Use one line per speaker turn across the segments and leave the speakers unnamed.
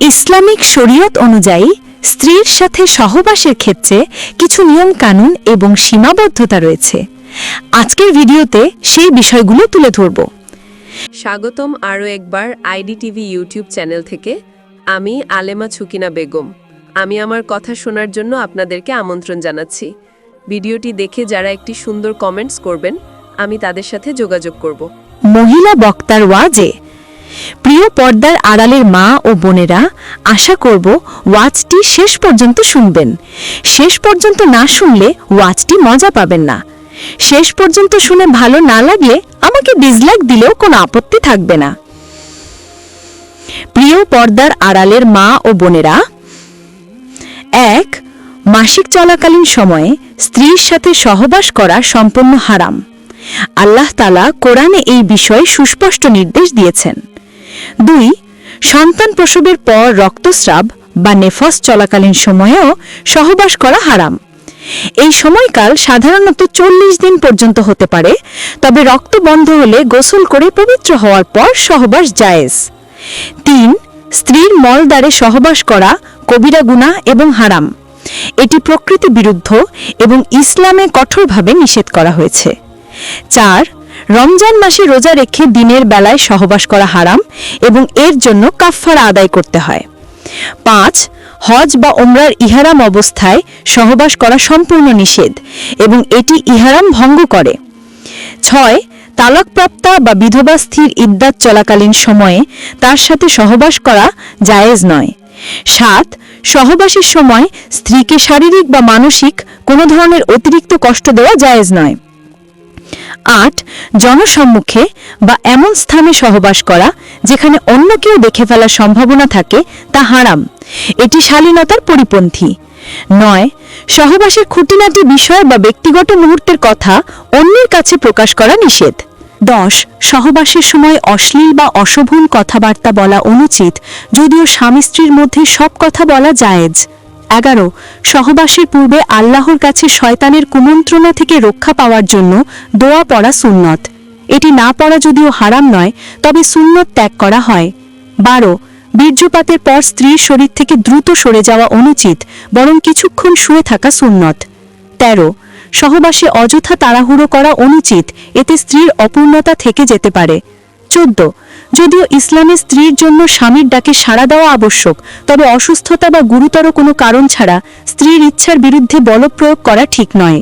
Islamic শরীয়ত অনুযায়ী স্ত্রীর সাথে সহবাসের ক্ষেত্রে কিছু নিয়ম কানুন এবং সীমাবদ্ধতা রয়েছে। আজকের ভিডিওতে সেই বিষয়গুলো তুলে ধরব।
স্বাগতম আরও একবার আইডি টিভি ইউটিউব চ্যানেল থেকে। আমি আলেমা ছুকিনা বেগম। আমি আমার কথা শোনার জন্য আপনাদেরকে আমন্ত্রণ জানাচ্ছি। ভিডিওটি দেখে যারা একটি সুন্দর কমেন্টস করবেন আমি তাদের সাথে যোগাযোগ করব।
মহিলা বক্তার ওয়াজে প্রিয় পর্দার আড়ালের মা ও বোনেরা, আশা করব ওয়াচটি শেষ পর্যন্ত শুনবেন। শেষ পর্যন্ত না শুনলে ওয়াচটি মজা পাবেন না। শেষ পর্যন্ত শুনে ভালো না লাগলে আমাকে ডিসলাইক দিলেও কোনো আপত্তি থাকবে না। প্রিয় পর্দার আড়ালের মা ও বোনেরা, এক, মাসিক চলাকালীন সময়ে স্ত্রীর সাথে সহবাস করা সম্পূর্ণ হারাম। আল্লাহ তালা কোরআনে এই বিষয়ে সুস্পষ্ট নির্দেশ দিয়েছেন। দুই, সন্তান প্রসবের পর রক্তস্রাব বা নেফস চলাকালীন সময়েও সহবাস করা হারাম। এই সময়কাল সাধারণত চল্লিশ দিন পর্যন্ত হতে পারে, তবে রক্ত বন্ধ হলে গোসল করে পবিত্র হওয়ার পর সহবাস জায়েজ। তিন, স্ত্রীর মলদ্বারে সহবাস করা কবিরা গুনাহ এবং হারাম। এটি প্রকৃতি বিরুদ্ধ এবং ইসলামে কঠোরভাবে নিষেধ করা হয়েছে। চার রমজান মাসে রোজা রেখে দিনের বেলায় সহবাস করা হারাম এবং এর জন্য কাফফারা আদায় করতে হয়। পাঁচ, হজ বা ওমরার ইহারাম অবস্থায় সহবাস করা সম্পূর্ণ নিষেধ এবং এটি ইহারাম ভঙ্গ করে। ছয়, তালাকপ্রাপ্তা বা বিধবা স্থির ইদ্যাত চলাকালীন সময়ে তার সাথে সহবাস করা জায়েজ নয়। সাত, সহবাসের সময় স্ত্রীকে শারীরিক বা মানসিক কোনো ধরনের অতিরিক্ত কষ্ট দেওয়া জায়েজ নয়। আট, জনসম্মুখে বা এমন স্থানে সহবাস করা যেখানে অন্য কেউ দেখে ফেলার সম্ভাবনা থাকে, তা হারাম। এটি শালীনতার পরিপন্থী। নয়, সহবাসের খুঁটিনাটি বিষয় বা ব্যক্তিগত মুহূর্তের কথা অন্যের কাছে প্রকাশ করা নিষেধ। দশ, সহবাসের সময় অশ্লীল বা অশোভন কথাবার্তা বলা অনুচিত, যদিও স্বামী স্ত্রীর মধ্যে সব কথা বলা জায়েজ। এগারো, সহবাসের পূর্বে আল্লাহর কাছে শয়তানের কুমন্ত্রণা থেকে রক্ষা পাওয়ার জন্য দোয়া পড়া সুন্নত। এটি না পড়া যদিও হারাম নয়, তবে সুন্নত ত্যাগ করা হয়। বারো, বীর্যপাতের পর স্ত্রীর শরীর থেকে দ্রুত সরে যাওয়া অনুচিত, বরং কিছুক্ষণ শুয়ে থাকা সুন্নত। তেরো, সহবাসে অযথা তাড়াহুড়ো করা অনুচিত, এতে স্ত্রীর অপূর্ণতা থেকে যেতে পারে। চোদ্দ যদিও ইসলামে স্ত্রীর জন্য স্বামীর ডাকে সাড়া দেওয়া আবশ্যক, তবে অসুস্থতা বা গুরুতর কোনো কারণ ছাড়া স্ত্রীর ইচ্ছার বিরুদ্ধে বলপ্রয়োগ করা ঠিক নয়।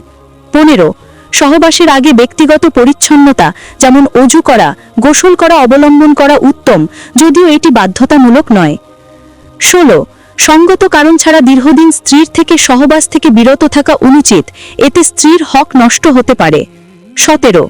পনেরো, সহবাসের আগে ব্যক্তিগত পরিচ্ছন্নতা, যেমন অজু করা, গোসল করা, অবলম্বন করা উত্তম, যদিও এটি বাধ্যতামূলক নয়। ষোলো, সঙ্গত কারণ ছাড়া দীর্ঘদিন স্ত্রীর থেকে সহবাস থেকে বিরত থাকা অনুচিত, এতে স্ত্রীর হক নষ্ট হতে পারে। সতেরো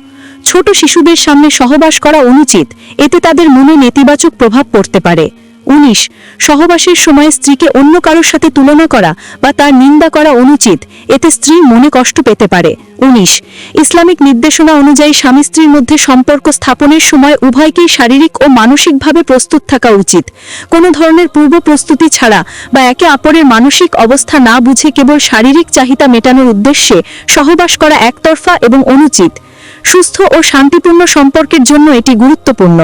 ছোট শিশুদের সামনে সহবাস করা অনুচিত। এতে তাদের মনে নেতিবাচক প্রভাব পড়তে পারে। উনিশ, সহবাসের সময় স্ত্রীকে অন্য কারোর সাথে তুলনা করা বা তার নিন্দা করা অনুচিত। এতে স্ত্রী মনে কষ্ট পেতে পারে। উনিশ, ইসলামিক নির্দেশনা অনুযায়ী স্বামী স্ত্রীর মধ্যে সম্পর্ক স্থাপনের সময় উভয়কেই শারীরিক ও মানসিকভাবে প্রস্তুত থাকা উচিত। কোনো ধরনের পূর্ব প্রস্তুতি ছাড়া বা একে অপরের মানসিক অবস্থা না বুঝে কেবল শারীরিক চাহিদা মেটানোর উদ্দেশ্যে সহবাস করা একতরফা এবং অনুচিত। সুস্থ ও শান্তিপূর্ণ সম্পর্কের জন্য এটি গুরুত্বপূর্ণ।